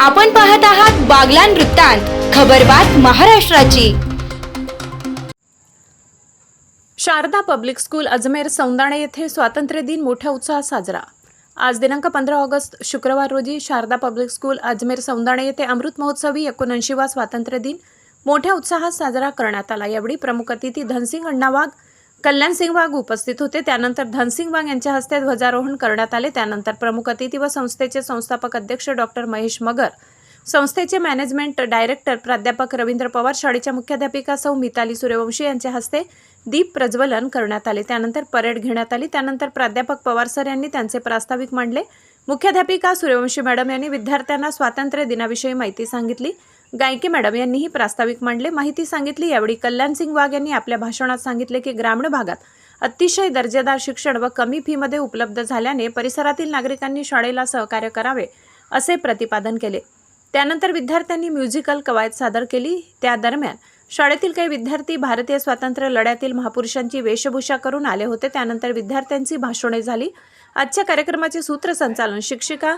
आपण पाहत आहात बागलान वृत्तांत खबरबात महाराष्ट्राची. शारदा पब्लिक स्कूल अजमेर सौंदाणे येथे स्वातंत्र्य दिन मोठ्या उत्साहात साजरा. आज दिनांक पंधरा ऑगस्ट शुक्रवार रोजी शारदा पब्लिक स्कूल अजमेर सौंदाणे येथे अमृत महोत्सवी एकोणऐंशीवा स्वातंत्र्य दिन मोठ्या उत्साहात साजरा करण्यात आला. यावेळी प्रमुख अतिथी धनसिंग अण्णा वाघ कल्याणसिंग वाघ उपस्थित होते. त्यानंतर धनसिंग वाघ यांच्या हस्ते ध्वजारोहण करण्यात आले. त्यानंतर प्रमुख अतिथी व संस्थेचे संस्थापक अध्यक्ष डॉक्टर महेश मगर संस्थेचे मॅनेजमेंट डायरेक्टर प्राध्यापक रवींद्र पवार शाळेच्या मुख्याध्यापिका सौ मिताली सूर्यवंशी यांच्या हस्ते दीप प्रज्वलन करण्यात आले. त्यानंतर परेड घेण्यात आली. त्यानंतर प्राध्यापक पवार सर यांनी त्यांचे प्रास्ताविक मांडले. मुख्याध्यापिका सूर्यवंशी मॅडम यांनी विद्यार्थ्यांना स्वातंत्र्य दिनाविषयी माहिती सांगितली. गायके मॅडम यांनीही प्रास्ताविक मांडले. माहिती सांगितली. यावेळी कल्याणसिंग वाघ यांनी आपल्या भाषणात सांगितले की ग्रामीण भागात अतिशय दर्जेदार शिक्षण व कमी फीमध्ये उपलब्ध झाल्याने परिसरातील नागरिकांनी शाळेला सहकार्य करावे असे प्रतिपादन केले. त्यानंतर विद्यार्थ्यांनी म्युझिकल कवायत सादर केली. त्या दरम्यान शाळेतील काही विद्यार्थी भारतीय स्वातंत्र्य लढ्यातील महापुरुषांची वेशभूषा करून आले होते. त्यानंतर विद्यार्थ्यांची भाषणे झाली. आजच्या कार्यक्रमाचे सूत्रसंचालन शिक्षिका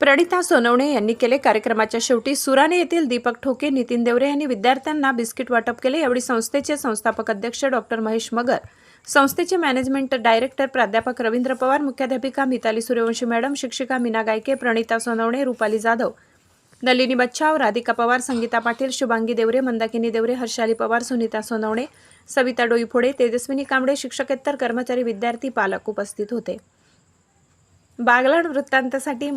प्रणिता सोनवणे यांनी केले. कार्यक्रमाच्या शेवटी सुराणे येथील दीपक ठोके नितीन देवरे यांनी विद्यार्थ्यांना बिस्किट वाटप केले. यावेळी संस्थेचे संस्थापक अध्यक्ष डॉक्टर महेश मगर संस्थेचे मॅनेजमेंट डायरेक्टर प्राध्यापक रवींद्र पवार मुख्याध्यापिका मिताली सूर्यवंशी मॅडम शिक्षिका मीना गायके प्रणिता सोनवणे रुपाली जाधव नलिनी बच्छाव राधिका पवार संगीता पाटील शुभांगी देवरे मंदाकिनी देवरे हर्षाली पवार सुनीता सोनवणे सविता डोईफोडे तेजस्विनी कांबळे शिक्षकेतर कर्मचारी विद्यार्थी पालक उपस्थित होते. बागलाण वृत्तांतासाठी